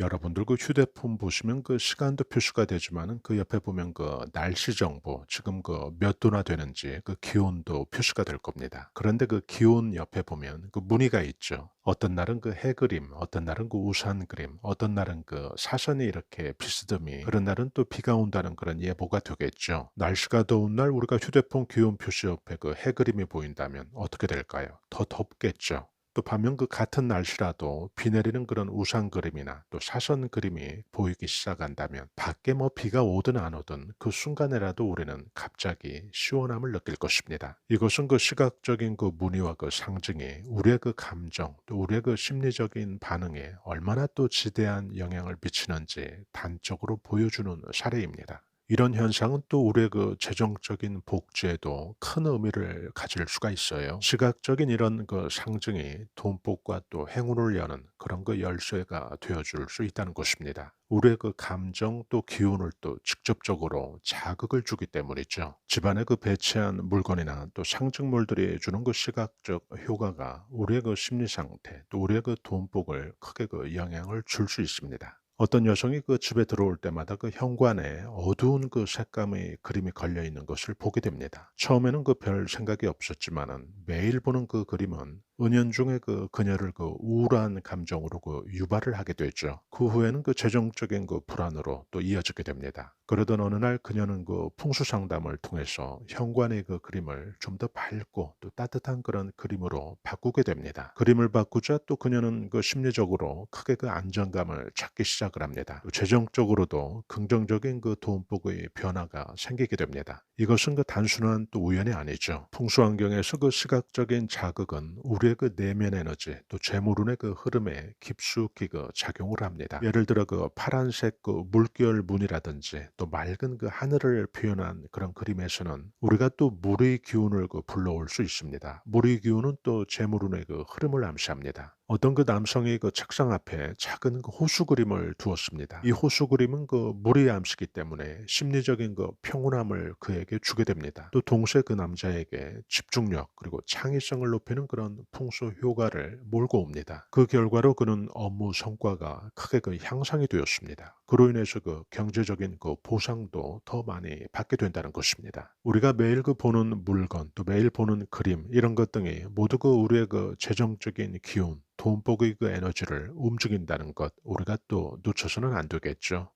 여러분들 그 휴대폰 보시면 그 시간도 표시가 되지만은 그 옆에 보면 그 날씨 정보 지금 그 몇 도나 되는지 그 기온도 표시가 될 겁니다. 그런데 그 기온 옆에 보면 그 무늬가 있죠. 어떤 날은 그 해 그림, 어떤 날은 그 우산 그림, 어떤 날은 그 사선이 이렇게 비스듬히, 그런 날은 또 비가 온다는 그런 예보가 되겠죠. 날씨가 더운 날 우리가 휴대폰 기온 표시 옆에 그 해 그림이 보인다면 어떻게 될까요? 더 덥겠죠. 또 반면 그 같은 날씨라도 비 내리는 그런 우산 그림이나 또 사선 그림이 보이기 시작한다면 밖에 뭐 비가 오든 안 오든 그 순간에라도 우리는 갑자기 시원함을 느낄 것입니다. 이것은 그 시각적인 그 무늬와 그 상징이 우리의 그 감정 또 우리의 그 심리적인 반응에 얼마나 또 지대한 영향을 미치는지 단적으로 보여주는 사례입니다. 이런 현상은 또 우리의 그 재정적인 복지에도 큰 의미를 가질 수가 있어요. 시각적인 이런 그 상징이 돈복과 또 행운을 여는 그런 그 열쇠가 되어줄 수 있다는 것입니다. 우리의 그 감정 또 기운을 또 직접적으로 자극을 주기 때문이죠. 집안에 그 배치한 물건이나 또 상징물들이 주는 그 시각적 효과가 우리의 그 심리 상태 또 우리의 그 돈복을 크게 그 영향을 줄 수 있습니다. 어떤 여성이 그 집에 들어올 때마다 그 현관에 어두운 그 색감의 그림이 걸려 있는 것을 보게 됩니다. 처음에는 그 별 생각이 없었지만은 매일 보는 그 그림은 은연중에 그 그녀를 그 우울한 감정으로 그 유발을 하게 되죠. 그 후에는 그 재정적인 그 불안으로 또 이어지게 됩니다. 그러던 어느 날 그녀는 그 풍수 상담을 통해서 현관의 그 그림을 좀 더 밝고 또 따뜻한 그런 그림으로 바꾸게 됩니다. 그림을 바꾸자 또 그녀는 그 심리적으로 크게 그 안정감을 찾기 시작을 합니다. 또 재정적으로도 긍정적인 그 돈복의 변화가 생기게 됩니다. 이것은 그 단순한 또 우연이 아니죠. 풍수 환경에서 그 시각적인 자극은 우리의 그 내면 에너지 또 재물운의 그 흐름에 깊숙이 그 작용을 합니다. 예를 들어 그 파란색 그 물결 무늬라든지 또 맑은 그 하늘을 표현한 그런 그림에서는 우리가 또 물의 기운을 그 불러올 수 있습니다. 물의 기운은 또 재물운의 그 흐름을 암시합니다. 어떤 그 남성이 그 책상 앞에 작은 그 호수 그림을 두었습니다. 이 호수 그림은 그 물이 암시기 때문에 심리적인 그 평온함을 그에게 주게 됩니다. 또 동시에 그 남자에게 집중력 그리고 창의성을 높이는 그런 풍수 효과를 몰고 옵니다. 그 결과로 그는 업무 성과가 크게 그 향상이 되었습니다. 그로 인해서 그 경제적인 그 보상도 더 많이 받게 된다는 것입니다. 우리가 매일 그 보는 물건 또 매일 보는 그림 이런 것 등이 모두 그 우리의 그 재정적인 기운 돈복의 그 에너지를 움직인다는 것 우리가 또 놓쳐서는 안 되겠죠.